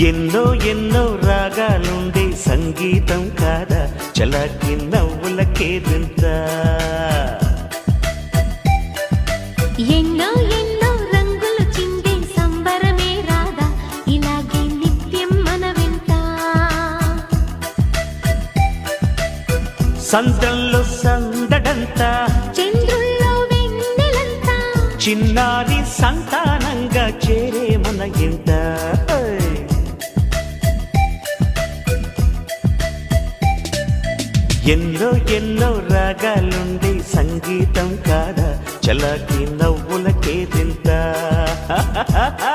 ఎన్నో ఎన్నో రాగాలుండే సంగీతం కాదా? చలాకి నవ్వులకేదింత ఎన్నో ఎన్నో రంగులు చిందే సంబరమే రాదా ఇలాగే నిత్యం మన వెంట సంద్రంలో సందడంతా చంద్రుల్లో వెన్నెలంతా. చిన్నారి సంతానంగా ఎన్నో ఎన్నో రాగాలుండే సంగీతం కాదా? చలాకి నవ్వులకే తింటా.